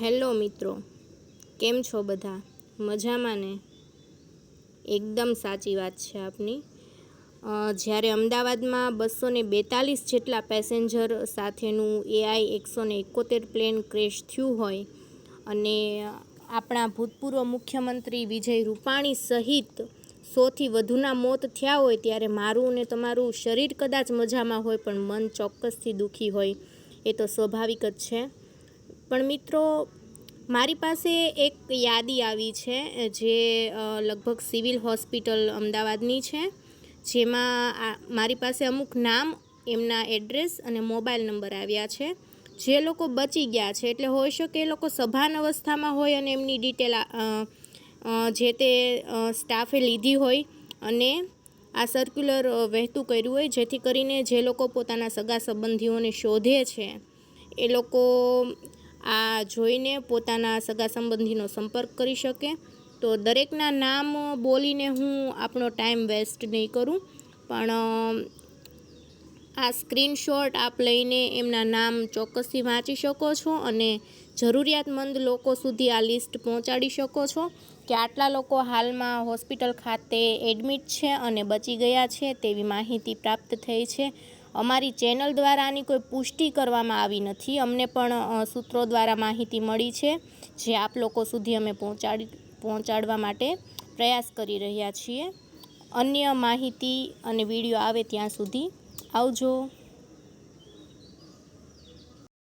Hello મિત્રો, કેમ છો બધા? મજામાં ને? એકદમ સાચી વાત છે આપની. જ્યારે અમદાવાદમાં બસો ને બેતાલીસ જેટલા પેસેન્જર સાથેનું એઆઈ એકસો ને એકોતેર પ્લેન ક્રેશ થયું હોય અને આપણા ભૂતપૂર્વ મુખ્યમંત્રી વિજય રૂપાણી સહિત સોથી વધુના મોત થયા હોય ત્યારે મારું ને તમારું શરીર કદાચ મજામાં હોય પણ મન ચોક્કસથી દુઃખી હોય, એ તો સ્વાભાવિક જ છે. પણ મિત્રો, મારી પાસે એક યાદી આવી છે, જે લગભગ સિવિલ હોસ્પિટલ અમદાવાદની છે, જેમાં મારી પાસે અમુક નામ, એમના એડ્રેસ અને મોબાઈલ નંબર આવ્યા છે. જે લોકો બચી ગયા છે, એટલે હોઈ શકે એ લોકો સભાન અવસ્થામાં હોય અને એમની ડિટેલ જે તે સ્ટાફે લીધી હોય અને આ સર્ક્યુલર વહેતું કર્યું હોય, જેથી કરીને જે લોકો પોતાના સગા સંબંધીઓને શોધે છે, એ લોકો આ જોઈને પોતાના સગા સંબંધીનો સંપર્ક કરી શકે. તો દરેકના નામ બોલીને હું આપણો ટાઈમ વેસ્ટ નહીં કરું. પણ આ સ્ક્રીનશોટ આપ લઈને એમના નામ ચોક્કસથી વાંચી શકો છો અને જરૂરિયાતમંદ લોકો સુધી આ લિસ્ટ પહોંચાડી શકો છો કે આટલા લોકો હાલમાં હોસ્પિટલ ખાતે એડમિટ છે અને બચી ગયા છે તેવી માહિતી પ્રાપ્ત થઈ છે. અમારી ચેનલ દ્વારા આની કોઈ પુષ્ટિ કરવામાં આવી નથી. અમને પણ સૂત્રો દ્વારા માહિતી મળી છે, જે આપ લોકો સુધી અમે પહોંચાડી, પહોંચાડવા માટે પ્રયાસ કરી રહ્યા છીએ. અન્ય માહિતી અને વીડિયો આવે ત્યાં સુધી આવજો.